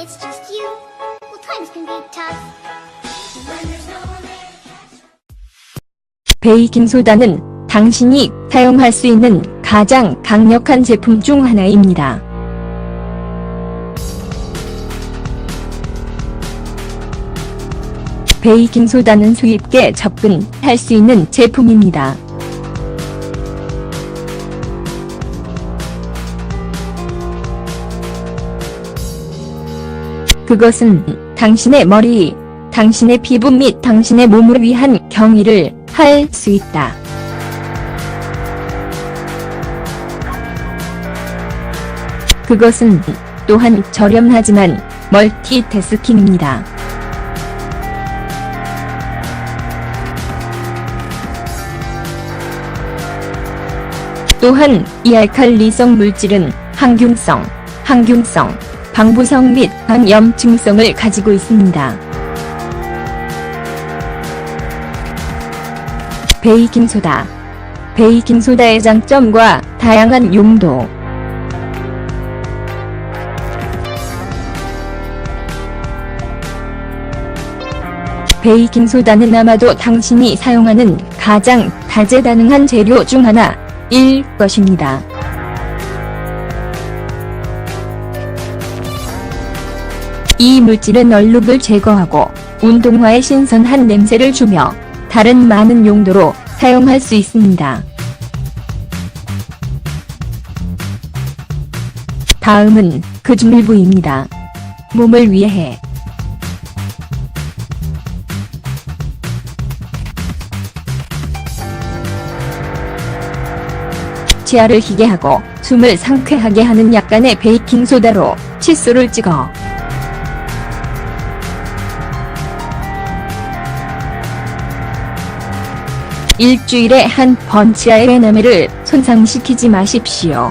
it's just you, well, times can be tough. Catch 베이킹소다는 당신이 사용할 수 있는 가장 강력한 제품 중 하나입니다. 베이킹소다는 수입계 접근할 수 있는 제품입니다. 그것은 당신의 머리, 당신의 피부 및 당신의 몸을 위한 경의를 할 수 있다. 그것은 또한 저렴하지만 멀티태스킹입니다. 또한 이 알칼리성 물질은 항균성, 항균성, 방부성 및 항염증성을 가지고 있습니다. 베이킹소다. 베이킹소다의 장점과 다양한 용도. 베이킹소다는 아마도 당신이 사용하는 가장 다재다능한 재료 중 하나일 것입니다. 이 물질은 얼룩을 제거하고 운동화에 신선한 냄새를 주며 다른 많은 용도로 사용할 수 있습니다. 다음은 그중 일부입니다. 몸을 위해 치아를 희게 하고 숨을 상쾌하게 하는 약간의 베이킹소다로 칫솔을 찍어 일주일에 한 번 치아의 에나멜을 손상시키지 마십시오.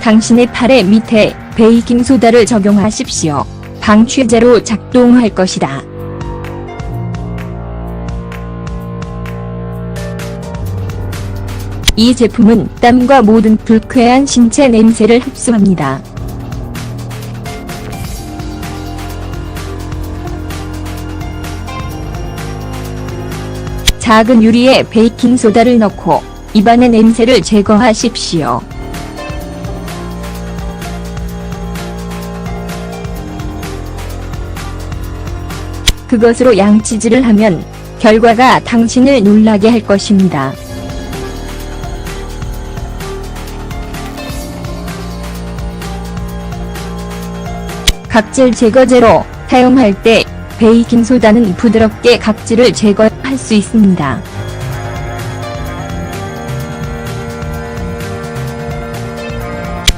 당신의 팔의 밑에 베이킹 소다를 적용하십시오. 방취제로 작동할 것이다. 이 제품은 땀과 모든 불쾌한 신체 냄새를 흡수합니다. 작은 유리에 베이킹소다를 넣고 입안의 냄새를 제거하십시오. 그것으로 양치질을 하면 결과가 당신을 놀라게 할 것입니다. 각질 제거제로 사용할 때 베이킹소다는 부드럽게 각질을 제거 할 수 있습니다.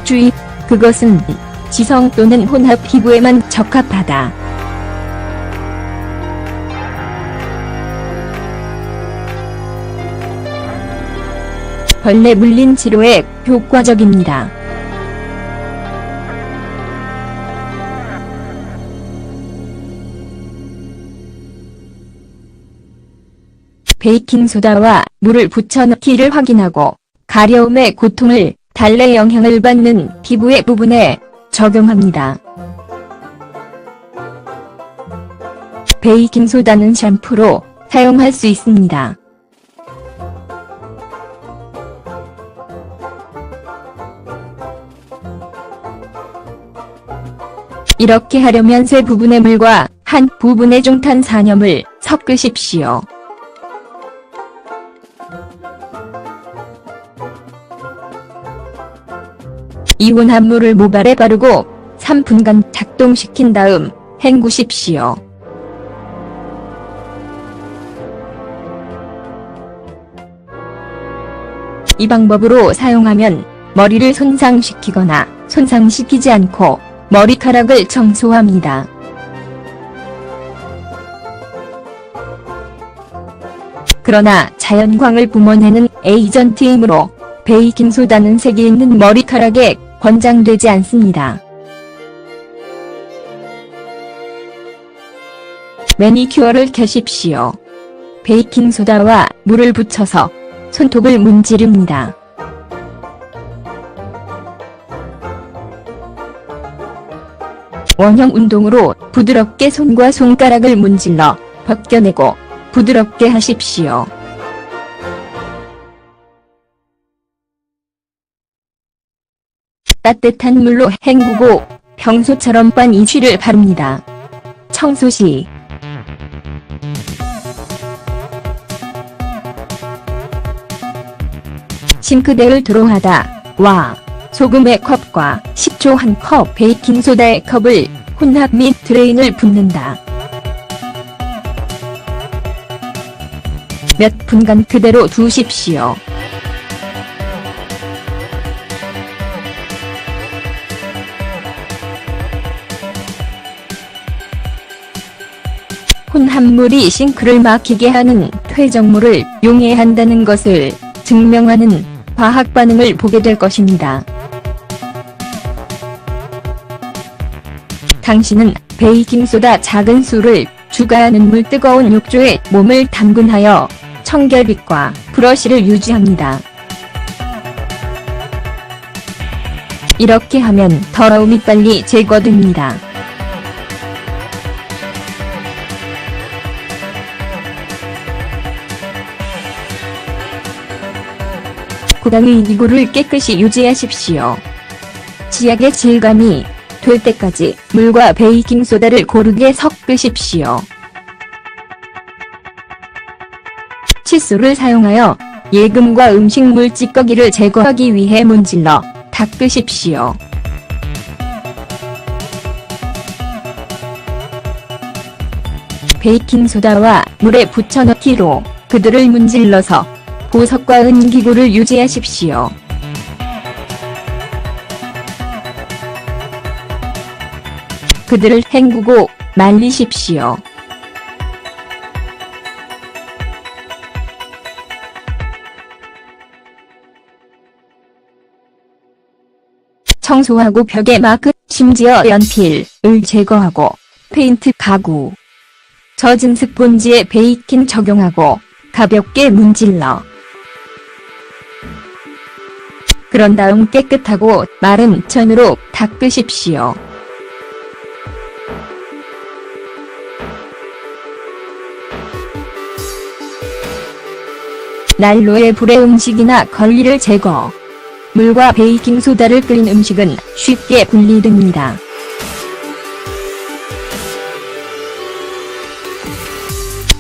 주의, 그것은 지성 또는 혼합 피부에만 적합하다. 벌레 물린 치료에 효과적입니다. 베이킹소다와 물을 붙여넣기를 확인하고 가려움의 고통을 달래 영향을 받는 피부의 부분에 적용합니다. 베이킹소다는 샴푸로 사용할 수 있습니다. 이렇게 하려면 세 부분의 물과 한 부분의 중탄산염을 섞으십시오. 이온한 물을 모발에 바르고 3분간 작동시킨 다음 헹구십시오. 이 방법으로 사용하면 머리를 손상시키거나 손상시키지 않고 머리카락을 청소합니다. 그러나 자연광을 뿜어내는 에이전트이므로 베이킹소다는 색이 있는 머리카락에 권장되지 않습니다. 매니큐어를 켜십시오. 베이킹소다와 물을 붙여서 손톱을 문지릅니다. 원형 운동으로 부드럽게 손과 손가락을 문질러 벗겨내고 부드럽게 하십시오. 따뜻한 물로 헹구고 평소처럼 빤 이쉬를 바릅니다. 청소 시 싱크대를 들어하다 와 소금의 컵과 식초 한 컵 베이킹소다의 컵을 혼합 및 드레인을 붓는다. 몇 분간 그대로 두십시오. 혼합물이 싱크를 막히게 하는 퇴적물을 용해한다는 것을 증명하는 화학 반응을 보게 될 것입니다. 당신은 베이킹소다 작은 수를 주가하는 물 뜨거운 욕조에 몸을 담근하여 청결빛과 브러쉬를 유지합니다. 이렇게 하면 더러움이 빨리 제거됩니다. 고당의 이구를 깨끗이 유지하십시오. 치약의 질감이 될 때까지 물과 베이킹소다를 고르게 섞으십시오. 칫솔을 사용하여 예금과 음식물 찌꺼기를 제거하기 위해 문질러 닦으십시오. 베이킹소다와 물에 붙여넣기로 그들을 문질러서 보석과 은기구를 유지하십시오. 그들을 헹구고 말리십시오. 청소하고 벽에 마크, 심지어 연필을 제거하고 페인트 가구, 젖은 스폰지에 베이킹 적용하고 가볍게 문질러 그런 다음 깨끗하고 마른 천으로 닦으십시오. 난로에 불에 음식이나 걸리를 제거. 물과 베이킹소다를 끓인 음식은 쉽게 분리됩니다.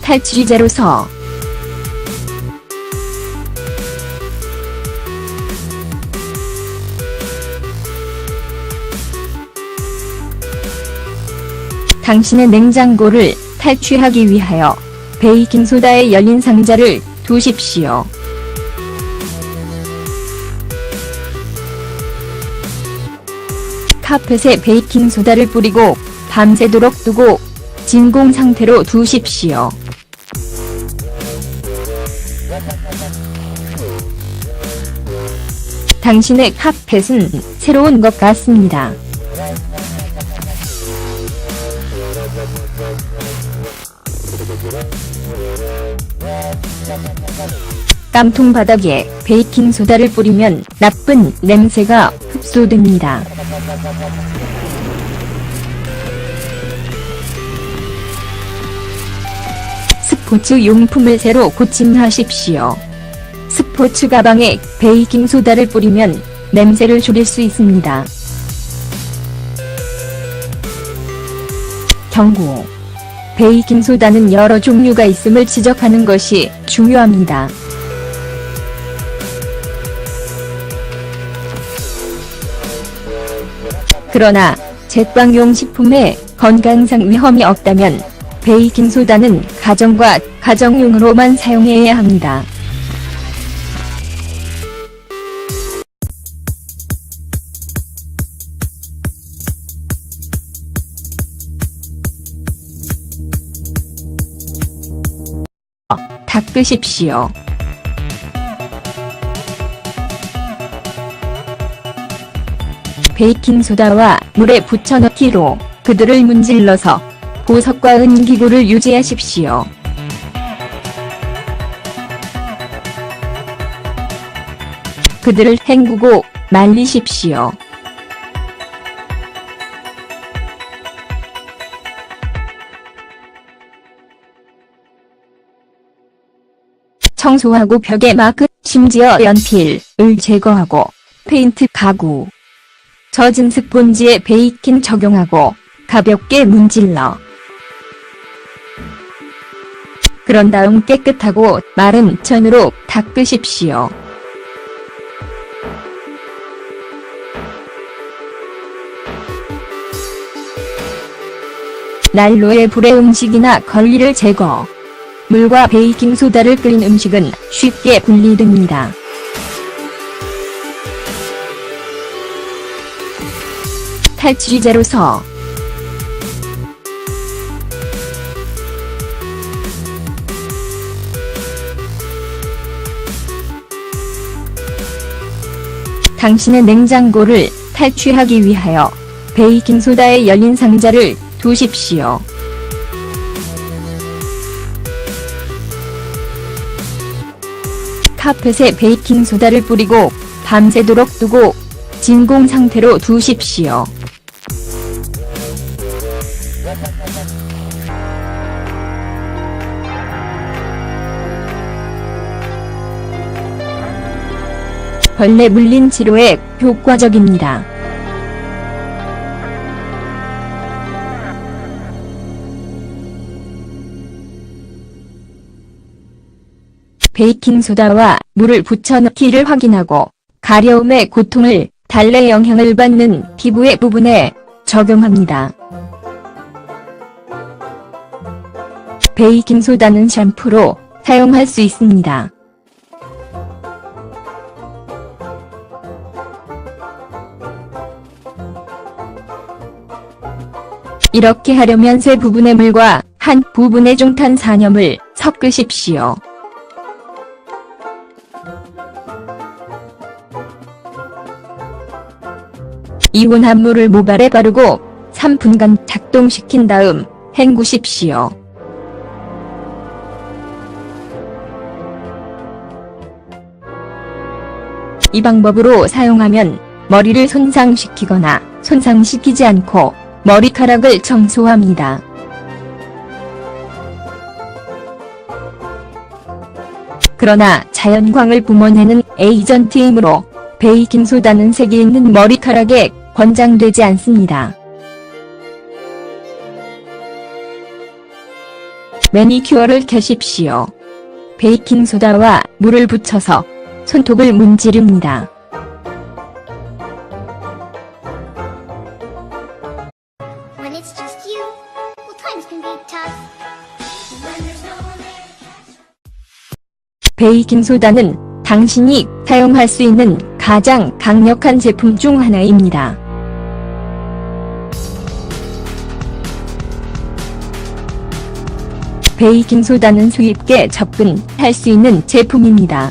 탈취제로서 당신의 냉장고를 탈취하기 위하여 베이킹소다의 열린 상자를 두십시오. 카펫에 베이킹소다를 뿌리고 밤새도록 두고 진공 상태로 두십시오. 당신의 카펫은 새로운 것 같습니다. 깜통 바닥에 베이킹소다를 뿌리면 나쁜 냄새가 흡수됩니다. 스포츠 용품을 새로 고침하십시오. 스포츠 가방에 베이킹소다를 뿌리면 냄새를 줄일 수 있습니다. 경고. 베이킹 소다는 여러 종류가 있음을 지적하는 것이 중요합니다. 그러나 제빵용 식품에 건강상 위험이 없다면 베이킹 소다는 가정과 가정용으로만 사용해야 합니다. 닦으십시오. 베이킹소다와 물에 붙여넣기로 그들을 문질러서 보석과 은기구를 유지하십시오. 그들을 헹구고 말리십시오. 청소하고 벽에 마크, 심지어 연필을 제거하고 페인트 가구. 젖은 스폰지에 베이킹 적용하고 가볍게 문질러. 그런 다음 깨끗하고 마른 천으로 닦으십시오. 난로에 불에 음식이나 걸리를 제거. 물과 베이킹소다를 끓인 음식은 쉽게 분리됩니다. 탈취제로서 당신의 냉장고를 탈취하기 위하여 베이킹소다에 열린 상자를 두십시오. 카펫에 베이킹소다를 뿌리고 밤새도록 두고 진공 상태로 두십시오. 벌레 물린 치료에 효과적입니다. 베이킹소다와 물을 붙여 넣기를 확인하고 가려움의 고통을 달래 영향을 받는 피부의 부분에 적용합니다. 베이킹소다는 샴푸로 사용할 수 있습니다. 이렇게 하려면 세 부분의 물과 한 부분의 중탄 산염을 섞으십시오. 이온한 물을 모발에 바르고 3분간 작동시킨 다음 헹구십시오. 이 방법으로 사용하면 머리를 손상시키거나 손상시키지 않고 머리카락을 청소합니다. 그러나 자연광을 뿜어내는 에이전트이므로 베이킹소다는 색이 있는 머리카락에 권장되지 않습니다. 매니큐어를 켜십시오. 베이킹소다와 물을 붙여서 손톱을 문지릅니다. 베이킹소다는 당신이 사용할 수 있는 가장 강력한 제품 중 하나입니다. 베이킹소다는 수입계 접근할 수 있는 제품입니다.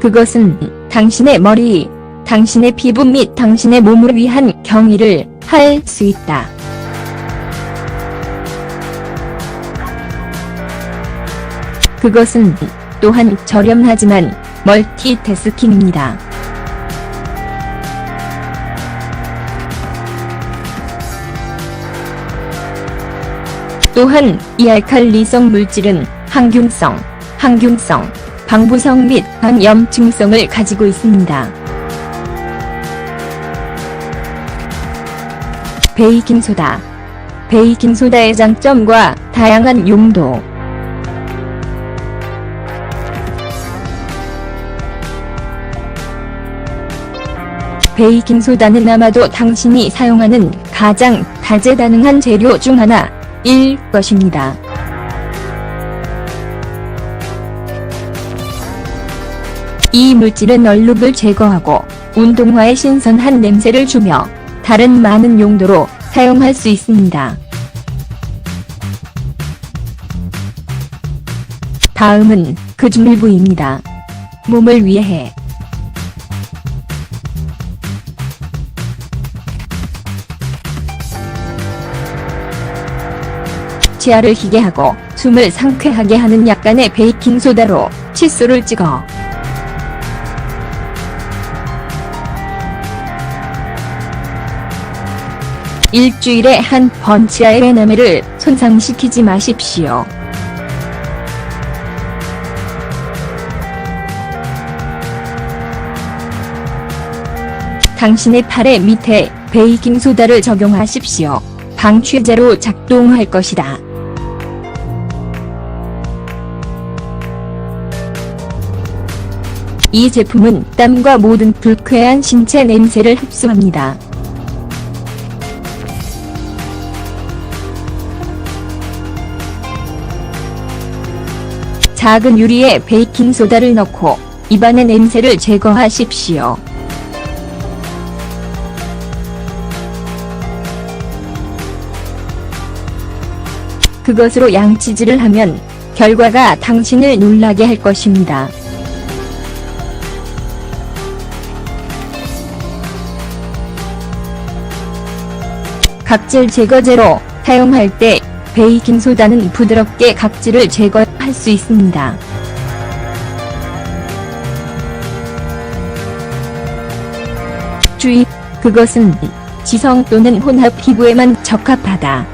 그것은 당신의 머리, 당신의 피부 및 당신의 몸을 위한 경의를 할 수 있다. 그것은 또한 저렴하지만 멀티태스킹입니다. 또한 이 알칼리성 물질은 항균성, 항균성, 방부성 및 항염증성을 가지고 있습니다. 베이킹소다 베이킹소다의 장점과 다양한 용도 베이킹 소다는 아마도 당신이 사용하는 가장 다재다능한 재료 중 하나일 것입니다. 이 물질은 얼룩을 제거하고 운동화에 신선한 냄새를 주며 다른 많은 용도로 사용할 수 있습니다. 다음은 그중 일부입니다. 몸을 위해 치아를 희게 하고 숨을 상쾌하게 하는 약간의 베이킹소다로 칫솔을 찍어 일주일에 한 번 치아의 에나멜을 손상시키지 마십시오. 당신의 팔의 밑에 베이킹소다를 적용하십시오. 방취제로 작동할 것이다. 이 제품은 땀과 모든 불쾌한 신체 냄새를 흡수합니다. 작은 유리에 베이킹소다를 넣고 입안의 냄새를 제거하십시오. 그것으로 양치질을 하면 결과가 당신을 놀라게 할 것입니다. 각질 제거제로 사용할 때 베이킹소다는 부드럽게 각질을 제거할 수 있습니다. 주의, 그것은 지성 또는 혼합 피부에만 적합하다.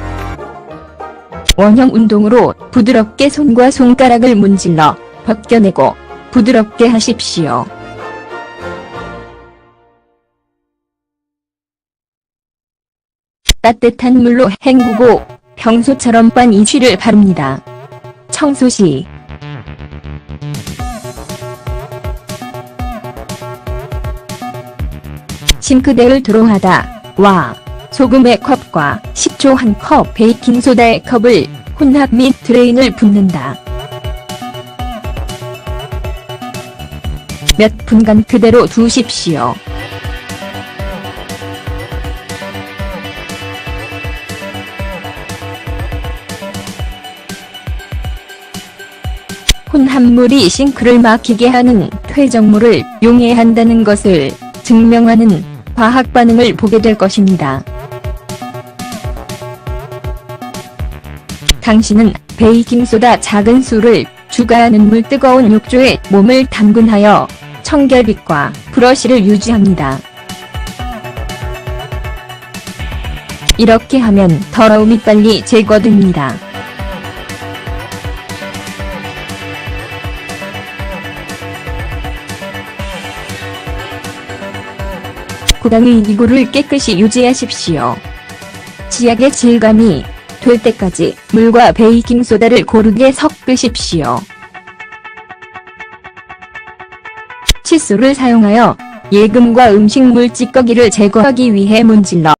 원형 운동으로 부드럽게 손과 손가락을 문질러 벗겨내고 부드럽게 하십시오. 따뜻한 물로 헹구고 평소처럼 빤 이쉬를 바릅니다. 청소 시 싱크대를 드로하다 와 소금의 컵과 식초 한 컵 베이킹소다의 컵을 혼합 및 드레인을 붓는다. 몇 분간 그대로 두십시오. 물이 싱크를 막히게 하는 퇴적물을 용해한다는 것을 증명하는 화학 반응을 보게 될 것입니다. 당신은 베이킹소다 작은 수를 주가하는 물 뜨거운 욕조에 몸을 담근하여 청결빛과 브러쉬를 유지합니다. 이렇게 하면 더러움이 빨리 제거됩니다. 고당의 이구를 깨끗이 유지하십시오. 치약의 질감이 될 때까지 물과 베이킹소다를 고르게 섞으십시오. 칫솔을 사용하여 예금과 음식물 찌꺼기를 제거하기 위해 문질러